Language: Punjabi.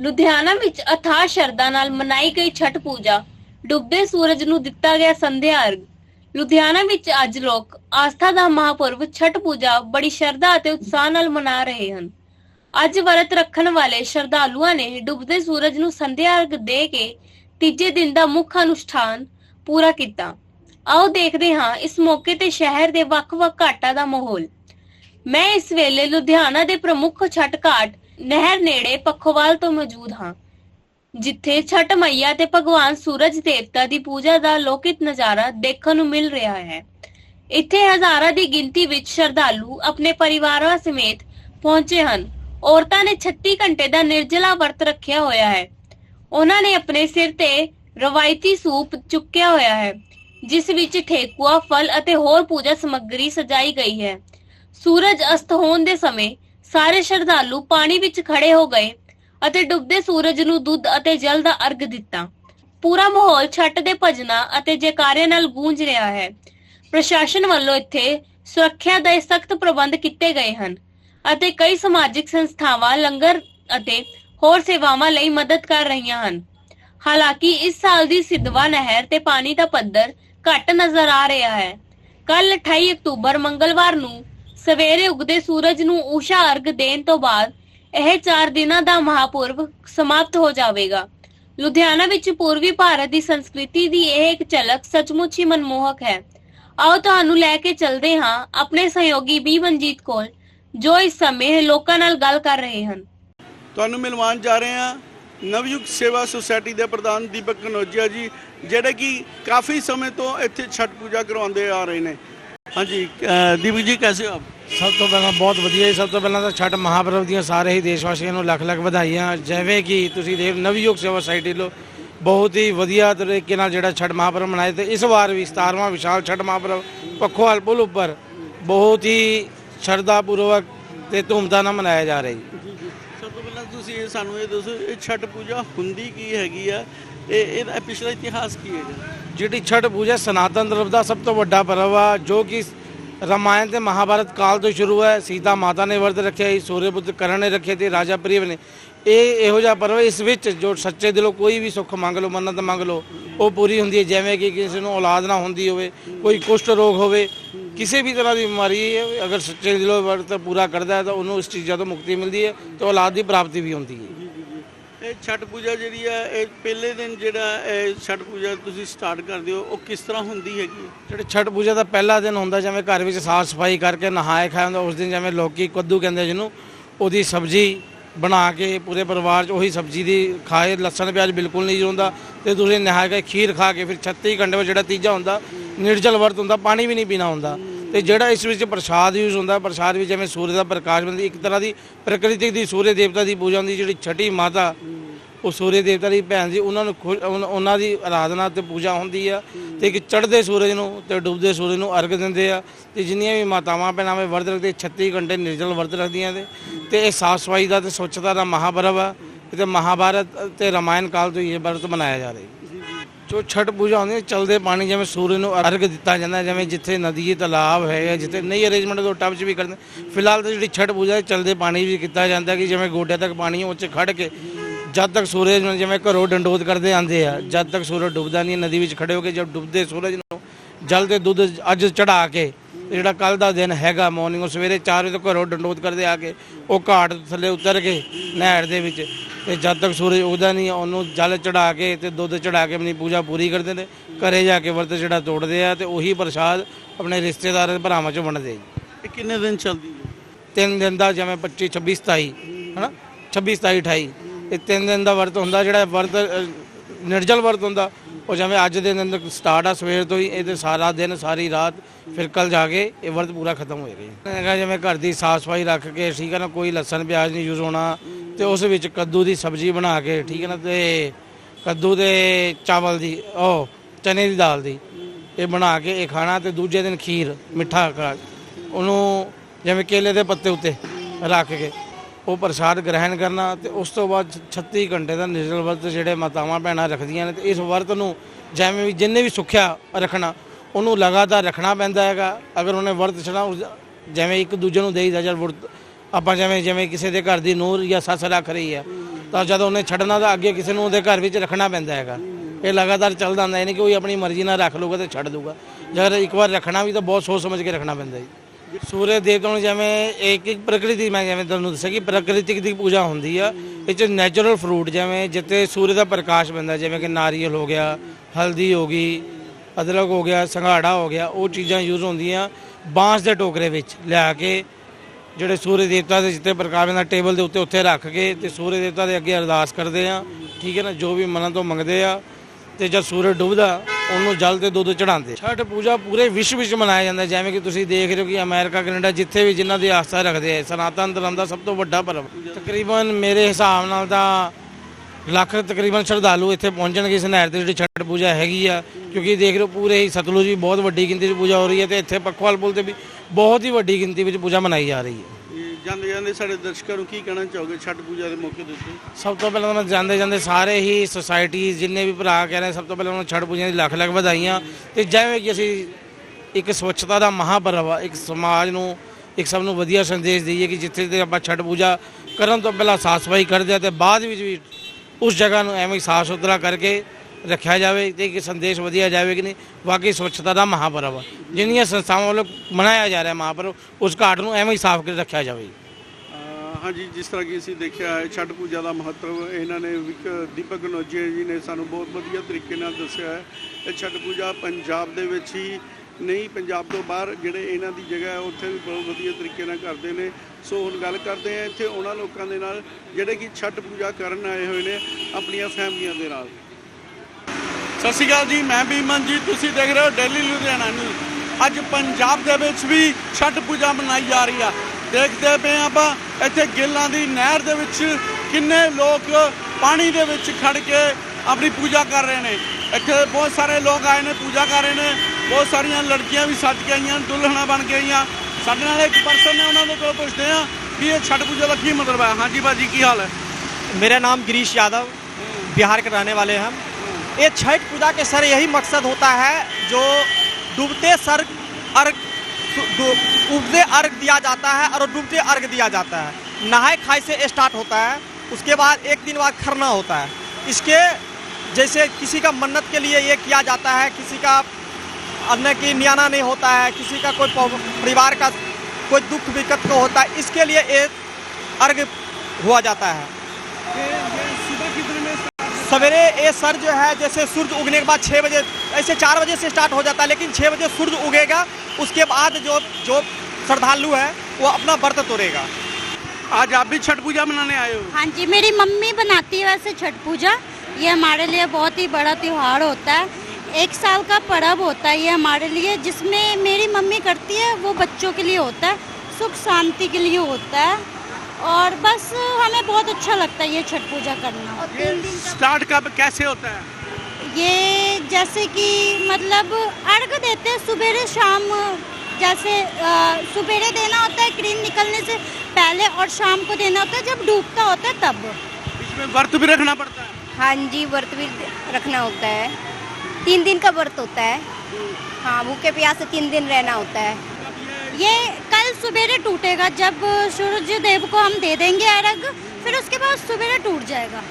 ਲੁਧਿਆਣਾ ਵਿੱਚ ਅਥਾਹ ਸ਼ਰਧਾ ਨਾਲ ਮਨਾਈ ਗਈ ਛਠ ਪੂਜਾ। ਡੁੱਬਦੇ ਸੂਰਜ ਨੂੰ ਦਿੱਤਾ ਗਿਆ ਸੰਧਿਆ ਅਰਗ। ਲੁਧਿਆਣਾ ਵਿੱਚ ਅੱਜ ਲੋਕ ਆਸਥਾ ਦਾ ਮਹਾਪੁਰਬ ਛਠ ਪੂਜਾ ਬੜੀ ਸ਼ਰਧਾ ਅਤੇ ਉਤਸ਼ਾਹ ਨਾਲ ਮਨਾ ਰਹੇ ਹਨ। ਅੱਜ ਵਰਤ ਰੱਖਣ ਵਾਲੇ ਸ਼ਰਧਾਲੂਆਂ ਨੇ ਡੁੱਬਦੇ ਸੂਰਜ ਨੂੰ ਸੰਧਿਆ ਅਰਗ ਦੇ ਕੇ ਤੀਜੇ ਦਿਨ ਦਾ ਮੁੱਖ ਅਨੁਸ਼ਠਾਨ ਪੂਰਾ ਕੀਤਾ। ਆਓ ਦੇਖਦੇ ਹਾਂ ਇਸ ਮੌਕੇ ਤੇ ਸ਼ਹਿਰ ਦੇ ਵੱਖ-ਵੱਖ ਘਾਟਾਂ ਦਾ ਮਾਹੌਲ। ਮੈਂ ਇਸ ਵੇਲੇ ਲੁਧਿਆਣਾ ਦੇ ਪ੍ਰਮੁੱਖ ਛੱਟ ਘਾਟ ਨਹਿਰ ਨੇੜੇ ਪੱਖੋਵਾਲ ਤੋਂ ਮੌਜੂਦ ਹਾਂ, ਜਿੱਥੇ ਛਠ ਮਈਆ ਤੇ ਭਗਵਾਨ ਸੂਰਜ ਦੇਵਤਾ ਦੀ ਪੂਜਾ ਦਾ ਲੋਕਿਤ ਨਜ਼ਾਰਾ ਦੇਖਣ ਨੂੰ ਮਿਲ ਰਿਹਾ ਹੈ। ਇੱਥੇ ਹਜ਼ਾਰਾਂ ਦੀ ਗਿਣਤੀ ਵਿੱਚ ਸ਼ਰਧਾਲੂ ਆਪਣੇ ਪਰਿਵਾਰਾਂ ਸਮੇਤ ਪਹੁੰਚੇ ਹਨ। ਔਰਤਾਂ ਨੇ 36 ਘੰਟੇ ਦਾ ਨਿਰਜਲਾ ਵਰਤ ਰੱਖਿਆ ਹੋਇਆ ਹੈ। ਉਹਨਾਂ ਨੇ ਆਪਣੇ ਸਿਰ ਤੇ ਰਵਾਇਤੀ ਸੂਪ ਚੁੱਕਿਆ ਹੋਇਆ ਹੈ, ਜਿਸ ਵਿੱਚ ਠੇਕੂਆ, ਫਲ ਅਤੇ ਹੋਰ ਪੂਜਾ ਸਮੱਗਰੀ ਸਜਾਈ ਗਈ ਹੈ। ਸੂਰਜ ਅਸਤ ਹੋਣ ਦੇ ਸਮੇਂ ਸਾਰੇ ਸ਼ਰਧਾਲੂ ਪਾਣੀ ਵਿੱਚ ਖੜੇ ਹੋ ਗਏ ਅਤੇ ਡੁੱਬਦੇ ਸੂਰਜ ਨੂੰ ਦੁੱਧ ਅਤੇ ਜਲ ਦਾ ਅਰਗ ਦਿੱਤਾ। ਪੂਰਾ ਮਾਹੌਲ ਛੱਟ ਦੇ ਭਜਨਾਂ ਅਤੇ ਜੈਕਾਰਿਆਂ ਨਾਲ ਗੂੰਜ ਰਿਹਾ ਹੈ। ਪ੍ਰਸ਼ਾਸਨ ਵੱਲੋਂ ਇੱਥੇ ਸੁਰੱਖਿਆ ਦੇ ਸਖਤ ਪ੍ਰਬੰਧ ਕੀਤੇ ਗਏ ਹਨ ਅਤੇ ਕਈ ਸਮਾਜਿਕ ਸੰਸਥਾਵਾਂ, ਲੰਗਰ ਅਤੇ ਹੋਰ ਸੇਵਾਵਾਂ ਲਈ ਮਦਦ ਕਰ ਰਹੀਆਂ ਹਨ। ਹਾਲਾਂਕਿ ਇਸ ਸਾਲ ਦੀ ਸਿੱਧਵਾ ਨਹਿਰ ਤੇ ਪਾਣੀ ਦਾ ਪੱਧਰ ਘੱਟ ਨਜ਼ਰ ਆ ਰਿਹਾ ਹੈ। ਕੱਲ 28 ਅਕਤੂਬਰ ਮੰਗਲਵਾਰ ਨੂੰ ਸਵੇਰੇ ਉਗਦੇ ਸੂਰਜ ਨੂੰ ਊਸ਼ਾ ਅਰਗ ਦੇਣ ਤੋਂ ਬਾਅਦ ਇਹ 4 ਦਿਨਾਂ ਦਾ ਮਹਾਪੁਰਬ ਸਮਾਪਤ ਹੋ ਜਾਵੇਗਾ। ਲੁਧਿਆਣਾ ਵਿੱਚ ਪੂਰਬੀ ਭਾਰਤ ਦੀ ਸੰਸਕ੍ਰਿਤੀ ਦੀ ਇਹ ਇੱਕ ਝਲਕ ਸੱਚਮੁੱਚ ਹੀ ਮਨਮੋਹਕ ਹੈ। ਆਓ ਤੁਹਾਨੂੰ ਲੈ ਕੇ ਚੱਲਦੇ ਹਾਂ ਆਪਣੇ ਸਹਿਯੋਗੀ ਬੀ ਮਨਜੀਤ ਕੋਲ, ਜੋ ਇਸ ਸਮੇਂ ਲੋਕਾਂ ਨਾਲ ਗੱਲ ਕਰ ਰਹੇ ਹਨ। ਤੁਹਾਨੂੰ ਮਿਲਵਾਉਣ ਜਾ ਰਹੇ ਹਾਂ ਨਵਯੁਗ ਸੇਵਾ ਸੁਸਾਇਟੀ ਦੇ ਪ੍ਰਧਾਨ ਦੀਪਕ ਕਨੋਜੀਆ ਜੀ, ਜਿਹੜੇ ਕਿ ਕਾਫੀ ਸਮੇਂ ਤੋਂ ਇੱਥੇ ਛਠ ਪੂਜਾ ਕਰਵਾਉਂਦੇ ਆ ਰਹੇ ਨੇ। ਹਾਂਜੀ ਦੀਪਕ ਜੀ ਕੈਸੇ ਹੋ ਆਪ? ਸਭ ਤੋਂ ਪਹਿਲਾਂ ਬਹੁਤ ਵਧੀਆ ਜੀ। ਸਭ ਤੋਂ ਪਹਿਲਾਂ ਤਾਂ ਛਠ ਮਹਾਪਰਵ ਦੀਆਂ ਸਾਰੇ ਹੀ ਦੇਸ਼ ਵਾਸੀਆਂ ਨੂੰ ਲੱਖ ਲੱਖ ਵਧਾਈਆਂ। ਜਿਵੇਂ ਕਿ ਤੁਸੀਂ ਦੇਖ ਨਵਯੁਗ ਸੇਵਾ ਸੁਸਾਇਟੀ ਲੋ ਬਹੁਤ ਹੀ ਵਧੀਆ ਤਰੀਕੇ ਨਾਲ ਜਿਹੜਾ ਛਠ ਮਹਾਪਰਵ ਮਨਾਇਆ ਤੇ ਇਸ ਵਾਰ ਵੀ 17ਵਾਂ ਵਿਸ਼ਾਲ ਛਠ ਮਹਾਪਰਵ ਪੱਖੋਵਾਲ ਪੁਲ ਉੱਪਰ ਬਹੁਤ ਹੀ ਸ਼ਰਧਾ ਪੂਰਵਕ ਤੇ ਧੂਮਧਾਮ ਨਾਲ ਮਨਾਇਆ ਜਾ ਰਿਹਾ ਜੀ। ਸਭ ਤੋਂ ਪਹਿਲਾਂ ਤੁਸੀਂ ਇਹ ਸਾਨੂੰ ਇਹ ਦੱਸੋ ਇਹ ਛਠ ਪੂਜਾ ਹੁੰਦੀ ਕੀ ਹੈਗੀ ਆ? ਇਹ ਇਹਦਾ ਪਿਛਲਾ ਇਤਿਹਾਸ ਕੀ ਹੈਗਾ ਜਿਹੜੀ ਛਠ ਪੂਜਾ ਸਨਾਤਨ ਧਰਮ ਦਾ ਸਭ ਤੋਂ ਵੱਡਾ ਪਰਵ ਆ, ਜੋ ਕਿ ਰਾਮਾਇਣ ਤੇ ਮਹਾਭਾਰਤ ਕਾਲ ਤੋਂ ਸ਼ੁਰੂ ਹੈ। ਸੀਤਾ ਮਾਤਾ ਨੇ ਵਰਤ ਰੱਖਿਆ ਸੀ, ਸੂਰਯ ਪੁੱਤਰ ਕਰਨ ਨੇ ਰੱਖੇ ਤੇ ਰਾਜਾ ਪ੍ਰੀਵ ਨੇ। ਇਹ ਇਹੋ ਜਿਹਾ ਪਰਵ ਇਸ ਵਿੱਚ ਜੋ ਸੱਚੇ ਦਿਲੋਂ ਕੋਈ ਵੀ ਸੁੱਖ ਮੰਗ ਲਓ, ਮੰਨਤ ਮੰਗ ਲਓ, ਉਹ ਪੂਰੀ ਹੁੰਦੀ ਹੈ। ਜਿਵੇਂ ਕਿ ਕਿਸੇ ਨੂੰ ਔਲਾਦ ਨਾ ਹੁੰਦੀ ਹੋਵੇ, ਕੋਈ ਕੁਸ਼ਟ ਰੋਗ ਹੋਵੇ, ਕਿਸੇ ਵੀ ਤਰ੍ਹਾਂ ਦੀ ਬਿਮਾਰੀ ਅਗਰ ਸੱਚੇ ਦਿਲੋਂ ਵਰਤ ਪੂਰਾ ਕਰਦਾ ਹੈ ਤਾਂ ਉਹਨੂੰ ਇਸ ਚੀਜ਼ਾਂ ਤੋਂ ਮੁਕਤੀ ਮਿਲਦੀ ਹੈ ਤੇ ਔਲਾਦ ਦੀ ਪ੍ਰਾਪਤੀ ਵੀ ਹੁੰਦੀ ਹੈ। ਇਹ ਛਠ ਪੂਜਾ ਜਿਹੜੀ ਹੈ ਇਹ ਪਹਿਲੇ ਦਿਨ ਜਿਹੜਾ ਇਹ ਛਠ ਪੂਜਾ ਤੁਸੀਂ ਸਟਾਰਟ ਕਰਦੇ ਹੋ, ਉਹ ਕਿਸ ਤਰ੍ਹਾਂ ਹੁੰਦੀ ਹੈਗੀ ਜਿਹੜੇ ਛਠ ਪੂਜਾ ਦਾ ਪਹਿਲਾ ਦਿਨ ਹੁੰਦਾ, ਜਿਵੇਂ ਘਰ ਵਿੱਚ ਸਾਫ਼ ਸਫ਼ਾਈ ਕਰਕੇ ਨਹਾਏ ਖਾਏ ਹੁੰਦਾ, ਉਸ ਦਿਨ ਜਿਵੇਂ ਲੋਕੀ ਕੱਦੂ ਕਹਿੰਦੇ ਜਿਹਨੂੰ, ਉਹਦੀ ਸਬਜ਼ੀ ਬਣਾ ਕੇ ਪੂਰੇ ਪਰਿਵਾਰ 'ਚ ਉਹੀ ਸਬਜ਼ੀ ਦੀ ਖਾਏ, ਲਸਣ ਪਿਆਜ਼ ਬਿਲਕੁਲ ਨਹੀਂ ਹੁੰਦਾ ਤੇ ਤੁਸੀਂ ਨਹਾ ਕੇ ਖੀਰ ਖਾ ਕੇ ਫਿਰ 36 ਘੰਟੇ ਵਿੱਚ ਜਿਹੜਾ ਤੀਜਾ ਹੁੰਦਾ, ਨਿਰਜਲ ਵਰਤ ਹੁੰਦਾ, ਪਾਣੀ ਵੀ ਨਹੀਂ ਪੀਣਾ ਹੁੰਦਾ। ਤੇ ਜਿਹੜਾ ਇਸ ਵਿੱਚ ਪ੍ਰਸ਼ਾਦ ਯੂਜ਼ ਹੁੰਦਾ, ਪ੍ਰਸ਼ਾਦ ਵਿੱਚ ਜਿਵੇਂ ਸੂਰਜ ਦਾ ਪ੍ਰਕਾਸ਼ ਬੰਦੀ ਇੱਕ ਤਰ੍ਹਾਂ ਦੀ ਪ੍ਰਕਿਰਤਿਕ ਦੀ ਸੂਰਜ ਦੇਵਤਾ ਦੀ ਪੂਜਾ ਹੁੰਦੀ, ਜਿਹੜੀ ਛठी ਮਾਤਾ, ਉਹ ਸੂਰਜ ਦੇਵਤਾ ਦੀ ਭੈਣ ਸੀ ਉਹਨਾਂ ਨੂੰ ਖੁਸ਼, ਉਨ- ਉਹਨਾਂ ਦੀ ਆਰਾਧਨਾ ਤੇ ਪੂਜਾ ਹੁੰਦੀ ਆ ਤੇ ਇੱਕ ਚੜ੍ਹਦੇ ਸੂਰਜ ਨੂੰ ਤੇ ਡੁੱਬਦੇ ਸੂਰਜ ਨੂੰ ਅਰਗ ਦਿੰਦੇ ਆ ਤੇ ਜਿੰਨੀਆਂ ਵੀ ਮਾਤਾਵਾਂ ਭੈਣਾਵੇਂ ਵਰਤ ਰੱਖਦੇ 36 ਘੰਟੇ ਨਿਰਜਲ ਵਰਤ ਰੱਖਦੀਆਂ ਨੇ ਤੇ ਇਹ ਸਾਫ਼ ਸਫ਼ਾਈ ਦਾ ਤੇ ਸਵੱਛਤਾ ਦਾ ਮਹਾਪਰਵ ਆ ਤੇ ਮਹਾਭਾਰਤ ਤੇ ਰਾਮਾਇਣ ਕਾਲ ਤੋਂ ਹੀ ਇਹ ਵਰਤ ਮਨਾਇਆ ਜਾ ਰਿਹਾ। ਹੈ ਜੋ ਛਠ ਪੂਜਾ ਹੁੰਦੀ ਹੈ, ਚਲਦੇ ਪਾਣੀ ਜਿਵੇਂ ਸੂਰਜ ਨੂੰ ਅਰਗ ਦਿੱਤਾ ਜਾਂਦਾ ਜਿਵੇਂ ਜਿੱਥੇ ਨਦੀ ਤਲਾਬ ਹੈਗਾ ਜਿੱਥੇ ਨਹੀਂ ਅਰੇਂਜਮੈਂਟ ਉਹ ਟੱਬ 'ਚ ਵੀ ਕਰਦੇ ਫਿਲਹਾਲ ਤਾਂ ਜਿਹੜੀ ਛਠ ਪੂਜਾ ਹੈ, ਚਲਦੇ ਪਾਣੀ ਵੀ ਕੀਤਾ ਜਾਂਦਾ ਕਿ ਜਿਵੇਂ ਗੋਡਿਆਂ ਤੱਕ ਪਾਣੀ ਉਹ 'ਚ ਖੜ ਕੇ ਜਦ ਤੱਕ ਸੂਰਜ ਨੂੰ ਜਿਵੇਂ ਘਰੋਂ ਡੰਡੋਤ ਕਰਦੇ ਆਂਦੇ ਆ, ਜਦ ਤੱਕ ਸੂਰਜ ਡੁੱਬਦਾ ਨਹੀਂ, ਨਦੀ ਵਿੱਚ ਖੜੇ ਹੋ ਕੇ ਜਦ ਡੁੱਬਦੇ ਸੂਰਜ ਨੂੰ, ਜਲ ਤੇ ਦੁੱਧ ਅੱਜ ਚੜਾ ਕੇ ਜਿਹੜਾ ਕੱਲ ਦਾ ਦਿਨ ਹੈਗਾ ਮਾਰਨਿੰਗ ਸਵੇਰੇ 4 ਵਜੇ ਤੋਂ ਘਰੋਂ ਡੰਡੋਤ ਕਰਦੇ ਆ ਕੇ ਉਹ ਘਾਟ ਥੱਲੇ ਉਤਰ ਕੇ ਨਹਿਰ ਦੇ ਵਿੱਚ ਤੇ ਜਦ ਤੱਕ ਸੂਰਜ ਉਗਦਾ ਨਹੀਂ ਉਹਨੂੰ ਜਲ ਚੜਾ ਕੇ ਤੇ ਦੁੱਧ ਚੜਾ ਕੇ ਆਪਣੀ ਪੂਜਾ ਪੂਰੀ ਕਰਦੇ ਨੇ ਘਰੇ ਜਾ ਕੇ ਵਰਤ ਜਿਹੜਾ ਤੋੜਦੇ ਆ ਤੇ ਉਹੀ ਪ੍ਰਸ਼ਾਦ ਆਪਣੇ ਰਿਸ਼ਤੇਦਾਰਾਂ ਦੇ ਭਰਾਵਾਂ 'ਚ ਵੰਡਦੇ ਆ ਇਹ ਕਿੰਨੇ ਦਿਨ ਚੱਲਦੀ ਹੈ? ਤਿੰਨ ਦਿਨ ਦਾ ਜਿਵੇਂ 25 26 27 ਹਨਾ? 26 27 28 ਇਹ ਤਿੰਨ ਦਿਨ ਦਾ ਵਰਤ ਹੁੰਦਾ ਜਿਹੜਾ ਵਰਤ ਅ, ਨਿਰਜਲ ਵਰਤ ਹੁੰਦਾ ਉਹ ਜਿਵੇਂ ਅੱਜ ਦੇ ਦਿਨ ਸਟਾਰਟ ਆ, ਸਵੇਰ ਤੋਂ ਹੀ, ਇਹ ਤੇ ਸਾਰਾ ਦਿਨ, ਸਾਰੀ ਰਾਤ, ਫਿਰ ਕੱਲ ਜਾ ਕੇ ਇਹ ਵਰਤ ਪੂਰਾ ਖਤਮ ਹੋਏਗਾ ਜੀ ਹੈਗਾ ਜਿਵੇਂ ਘਰ ਦੀ ਸਾਫ਼ ਸਫ਼ਾਈ ਰੱਖ ਕੇ, ਠੀਕ ਹੈ ਨਾ, ਕੋਈ ਲਸਣ, ਪਿਆਜ਼ ਨਹੀਂ ਯੂਜ਼ ਹੋਣਾ, ਤੇ ਉਸ ਵਿੱਚ ਕੱਦੂ ਦੀ ਸਬਜ਼ੀ ਬਣਾ ਕੇ, ਠੀਕ ਹੈ ਨਾ, ਤੇ ਕੱਦੂ ਦੇ ਚਾਵਲ ਦੀ, ਉਹ ਚਨੇ ਦੀ ਦਾਲ ਦੀ, ਇਹ ਬਣਾ ਕੇ ਇਹ ਖਾਣਾ, ਤੇ ਦੂਜੇ ਦਿਨ ਖੀਰ, ਮਿੱਠਾ ਉਹਨੂੰ ਜਿਵੇਂ ਕੇਲੇ ਦੇ ਪੱਤੇ ਉੱਤੇ ਰੱਖ ਕੇ ਉਹ ਪ੍ਰਸਾਦ ਗ੍ਰਹਿਣ ਕਰਨਾ ਤੇ ਉਸ ਤੋਂ ਬਾਅਦ 36 ਘੰਟੇ ਦਾ ਨਿਰਜਲ ਵਰਤ ਜਿਹੜੇ ਮਾਤਾਵਾਂ ਭੈਣਾਂ ਰੱਖਦੀਆਂ ਨੇ ਤੇ ਇਸ ਵਰਤ ਨੂੰ ਜਿਵੇਂ ਵੀ ਜਿੰਨੇ ਵੀ ਸੁੱਖਿਆ ਰੱਖਣਾ, ਉਹਨੂੰ ਲਗਾਤਾਰ ਰੱਖਣਾ ਪੈਂਦਾ ਹੈਗਾ। ਅਗਰ ਉਹਨੇ ਵਰਤ ਛਣਾ ਉਸ ਜਿਵੇਂ ਇੱਕ ਦੂਜੇ ਨੂੰ ਦੇਈਦਾ ਜਦ ਵਰਤ ਆਪਾਂ ਜਿਵੇਂ ਜਿਵੇਂ ਕਿਸੇ ਦੇ ਘਰ ਦੀ ਨੂਰ ਜਾਂ ਸੱਸ ਰੱਖ ਰਹੀ ਹੈ, ਤਾਂ ਜਦੋਂ ਉਹਨੇ ਛੱਡਣਾ ਤਾਂ ਅੱਗੇ ਕਿਸੇ ਨੂੰ ਉਹਦੇ ਘਰ ਵਿੱਚ ਰੱਖਣਾ ਪੈਂਦਾ ਹੈਗਾ। ਇਹ ਲਗਾਤਾਰ ਚੱਲਦਾ ਹੁੰਦਾ ਇਹ ਨਹੀਂ ਕਿ ਉਹ ਆਪਣੀ ਮਰਜ਼ੀ ਨਾਲ ਰੱਖ ਲੂਗਾ ਤੇ ਛੱਡ ਦੂਗਾ ਜੇਕਰ ਇੱਕ ਵਾਰ ਰੱਖਣਾ ਵੀ ਤਾਂ ਬਹੁਤ ਸੋਚ ਸਮਝ ਕੇ ਰੱਖਣਾ ਪੈਂਦਾ ਜੀ। ਸੂਰਜ ਦੇਵਤਾ ਨੂੰ ਜਿਵੇਂ ਇੱਕ ਇੱਕ ਪ੍ਰਕਿਰਤੀ ਮੈਂ ਜਿਵੇਂ ਤੁਹਾਨੂੰ ਦੱਸਿਆ ਕਿ ਪ੍ਰਕਿਰਤਿਕ ਦੀ ਪੂਜਾ ਹੁੰਦੀ ਆ, ਇਹ ਚ ਨੈਚੁਰਲ ਫਰੂਟ ਜਿਵੇਂ ਜਿੱਤੇ ਸੂਰਜ ਦਾ ਪ੍ਰਕਾਸ਼ ਪੈਂਦਾ, ਜਿਵੇਂ ਕਿ ਨਾਰੀਅਲ ਹੋ ਗਿਆ, ਹਲਦੀ ਹੋ ਗਈ, ਅਦਰਕ ਹੋ ਗਿਆ, ਸੰਘਾੜਾ ਹੋ ਗਿਆ, ਉਹ ਚੀਜ਼ਾਂ ਯੂਜ਼ ਹੁੰਦੀਆਂ ਬਾਂਸ ਦੇ ਟੋਕਰੇ ਵਿੱਚ ਲਿਆ ਕੇ ਜਿਹੜੇ ਸੂਰਜ ਦੇਵਤਾ ਦੇ ਜਿੱਤੇ ਪ੍ਰਕਾਸ਼ ਪੈਂਦਾ ਟੇਬਲ ਦੇ ਉੱਤੇ ਉੱਥੇ ਰੱਖ ਕੇ ਤੇ ਸੂਰਜ ਦੇਵਤਾ ਦੇ ਅੱਗੇ ਅਰਦਾਸ ਕਰਦੇ ਆ, ਠੀਕ ਹੈ ਨਾ, ਜੋ ਵੀ ਮਨਾਂ ਤੋਂ ਮੰਗਦੇ ਆ ਤੇ ਜਦ ਸੂਰਜ ਡੁੱਬਦਾ ਉਹਨੂੰ ਜਲ ਤੇ ਦੁੱਧ ਚੜਾਉਂਦੇ। ਛਠ ਪੂਜਾ ਪੂਰੇ ਵਿਸ਼ਵ ਵਿੱਚ ਮਨਾਇਆ ਜਾਂਦਾ, ਜਿਵੇਂ ਕਿ ਤੁਸੀਂ ਦੇਖ ਰਹੇ ਹੋ ਕਿ ਅਮਰੀਕਾ, ਕੈਨੇਡਾ ਜਿੱਥੇ ਵੀ ਜਿਨ੍ਹਾਂ ਦੀ ਆਸਥਾ ਰੱਖਦੇ ਆ ਸਨਾਤਨ ਧਰਮ ਦਾ ਸਭ ਤੋਂ ਵੱਡਾ ਪਰਵ। ਤਕਰੀਬਨ ਮੇਰੇ ਹਿਸਾਬ ਨਾਲ ਤਾਂ ਲੱਖ ਤਕਰੀਬਨ ਸ਼ਰਧਾਲੂ ਇੱਥੇ ਪਹੁੰਚਣਗੇ ਇਸ ਨਹਿਰ ਤੇ ਜਿਹੜੀ ਛਠ ਪੂਜਾ ਹੈਗੀ ਆ। ਕਿਉਂਕਿ ਦੇਖ ਰਹੇ ਹੋ ਪੂਰੇ ਹੀ ਸਤਲੁਜ ਵੀ ਬਹੁਤ ਵੱਡੀ ਗਿਣਤੀ 'ਚ ਪੂਜਾ ਹੋ ਰਹੀ ਹੈ ਤੇ ਇੱਥੇ ਪਖਵਾਲ ਪੁਲ ਤੇ ਵੀ ਬਹੁਤ ਹੀ ਵੱਡੀ ਗਿਣਤੀ ਵਿੱਚ ਪੂਜਾ ਮਨਾਈ ਜਾ ਰਹੀ ਹੈ। ਜਾਂਦੇ ਜਾਂਦੇ ਸਾਡੇ ਦਰਸ਼ਕਾਂ ਨੂੰ ਕੀ ਕਹਿਣਾ ਚਾਹੋਗੇ ਛਠ ਪੂਜਾ ਦੇ ਮੌਕੇ ਦੇ ਉੱਤੇ? ਸਭ ਤੋਂ ਪਹਿਲਾਂ ਤਾਂ ਮੈਂ ਜਾਂਦੇ ਜਾਂਦੇ ਸਾਰੇ ਹੀ ਸੁਸਾਇਟੀ ਜਿੰਨੇ ਵੀ ਭਰਾ ਕਹਿ ਰਹੇ, ਸਭ ਤੋਂ ਪਹਿਲਾਂ ਉਹਨਾਂ ਨੂੰ ਛੜ ਪੂਜਾ ਦੀ ਲੱਖ ਲੱਖ ਵਧਾਈਆਂ ਤੇ ਜਿਵੇਂ ਕਿ ਅਸੀਂ ਇੱਕ ਸਵੱਛਤਾ ਦਾ ਮਹਾਪਰਵ ਆ, ਇੱਕ ਸਮਾਜ ਨੂੰ, ਇੱਕ ਸਭ ਨੂੰ ਵਧੀਆ ਸੰਦੇਸ਼ ਦਈਏ ਕਿ ਜਿੱਥੇ ਤੇ ਆਪਾਂ ਛੜ ਪੂਜਾ ਕਰਨ ਤੋਂ ਪਹਿਲਾਂ ਸਾਫ਼ ਸਫ਼ਾਈ ਕਰਦੇ ਆ ਤੇ ਬਾਅਦ ਵਿੱਚ ਵੀ ਉਸ ਜਗ੍ਹਾ ਨੂੰ ਐਵੇਂ ਸਾਫ਼ ਸੁਥਰਾ ਕਰਕੇ ਰੱਖਿਆ ਜਾਵੇ ਤੇ ਇੱਕ ਸੰਦੇਸ਼ ਵਧੀਆ ਜਾਵੇ ਕਿ ਨਹੀਂ, ਵਾਕਈ ਸਵੱਛਤਾ ਦਾ ਮਹਾਪਰਵ ਆ। ਜਿੰਨੀਆਂ ਸੰਸਥਾਵਾਂ ਵੱਲੋਂ ਮਨਾਇਆ ਜਾ ਰਿਹਾ ਮਹਾਪਰਵ, ਉਸ ਘਾਟ ਨੂੰ ਐਵੇਂ ਹੀ ਸਾਫ਼ ਕਰਕੇ ਰੱਖਿਆ ਜਾਵੇ ਅਹ ਹਾਂਜੀ, ਜਿਸ ਤਰ੍ਹਾਂ ਕਿ ਅਸੀਂ ਦੇਖਿਆ ਹੈ ਛਠ ਪੂਜਾ ਦਾ ਮਹੱਤਵ, ਇਹਨਾਂ ਨੇ ਵਿਕ ਦੀਪਕ ਨੋਜੀਆ ਜੀ ਨੇ ਸਾਨੂੰ ਬਹੁਤ ਵਧੀਆ ਤਰੀਕੇ ਨਾਲ ਦੱਸਿਆ ਹੈ। ਇਹ ਛਠ ਪੂਜਾ ਪੰਜਾਬ ਦੇ ਵਿੱਚ ਹੀ ਨਹੀਂ, ਪੰਜਾਬ ਤੋਂ ਬਾਹਰ ਜਿਹੜੇ ਇਹਨਾਂ ਦੀ ਜਗ੍ਹਾ ਹੈ, ਉੱਥੇ ਵੀ ਬਹੁਤ ਵਧੀਆ ਤਰੀਕੇ ਨਾਲ ਕਰਦੇ ਨੇ। ਸੋ ਹੁਣ ਗੱਲ ਕਰਦੇ ਹਾਂ ਇੱਥੇ ਉਹਨਾਂ ਲੋਕਾਂ ਦੇ ਨਾਲ, ਜਿਹੜੇ ਕਿ ਛਠ ਪੂਜਾ ਕਰਨ ਆਏ ਹੋਏ ਨੇ, ਆਪਣੀਆਂ ਫੈਮਲੀਆਂ ਦੇ ਨਾਲ। ਸਤਿ ਸ਼੍ਰੀ ਅਕਾਲ ਜੀ ਮੈਂ ਬੀਮਨ ਜੀ ਤੁਸੀਂ ਦੇਖ ਰਹੇ ਹੋ ਡੇਲੀ ਲੁਧਿਆਣਾ ਨਿਊਜ਼ ਅੱਜ ਪੰਜਾਬ ਦੇ ਵਿੱਚ ਵੀ ਛਠ ਪੂਜਾ ਮਨਾਈ ਜਾ ਰਹੀ ਆ ਦੇਖਦੇ ਪਏ ਹਾਂ ਆਪਾਂ ਇੱਥੇ ਗਿੱਲਾਂ ਦੀ ਨਹਿਰ ਦੇ ਵਿੱਚ ਕਿੰਨੇ ਲੋਕ ਪਾਣੀ ਦੇ ਵਿੱਚ ਖੜ ਕੇ ਆਪਣੀ ਪੂਜਾ ਕਰ ਰਹੇ ਨੇ ਇੱਥੇ ਬਹੁਤ ਸਾਰੇ ਲੋਕ ਆਏ ਨੇ ਪੂਜਾ ਕਰ ਰਹੇ ਨੇ ਬਹੁਤ ਸਾਰੀਆਂ ਲੜਕੀਆਂ ਵੀ ਸੱਜ ਕੇ ਆਈਆਂ ਦੁਲਹਣਾ ਬਣ ਕੇ ਆਈਆਂ ਸਾਡੇ ਨਾਲ ਇੱਕ ਪਰਸਨ ਨੇ ਉਹਨਾਂ ਦੇ ਕੋਲ ਪੁੱਛਦੇ ਆ ਕਿ ਇਹ ਛਠ ਪੂਜਾ ਦਾ ਕੀ ਮਤਲਬ ਹੈ ਹਾਂਜੀ ਬਾਜੀ ਕੀ ਹਾਲ ਹੈ मेरा नाम गिरीश यादव बिहार के रहने वाले हैं हम ये छठ पूजा के सर यही मकसद होता है, जो डूबते सर अर्घ उगते अर्घ दिया जाता है और डूबते अर्घ दिया जाता है। नहाय खाई से स्टार्ट होता है, उसके बाद एक दिन बाद खरना होता है। इसके जैसे किसी का मन्नत के लिए ये किया जाता है, किसी का अन्न की न्याना नहीं होता है, किसी का कोई परिवार का कोई दुख विकट को होता है, इसके लिए ये अर्घ हुआ जाता है ये ये सुबह कितने में सवेरे ये सर जो है जैसे सूर्य उगने के बाद छः बजे ऐसे चार बजे से स्टार्ट हो जाता है लेकिन छः बजे सूर्य उगेगा उसके बाद जो जो श्रद्धालु है वो अपना व्रत तोड़ेगा। आज आप भी छठ पूजा मनाने आए हो? हाँ जी मेरी मम्मी बनाती है वैसे छठ पूजा। ये हमारे लिए बहुत ही बड़ा त्यौहार होता है। एक साल का पर्व होता है ये हमारे लिए जिसमें मेरी मम्मी करती है वो बच्चों के लिए होता है सुख शांति के लिए होता है। और बस हमें बहुत अच्छा लगता है ये छठ पूजा करना। और ये स्टार्ट कब कैसे होता है? ये जैसे कि मतलब अर्घ देते हैं सुबेरे शाम जैसे सुबेरे देना होता है क्रीम निकलने से पहले और शाम को देना होता है जब डूबता होता है तब। इसमें व्रत भी रखना पड़ता है? हाँ जी व्रत भी रखना होता है। तीन दिन का व्रत होता है। हाँ भूखे प्यास से तीन दिन रहना होता है। ये कल सुबेरे टूटेगा जब सूरज देव को हम दे देंगे अर्घ फिर उसके बाद सुबेरे टूट जाएगा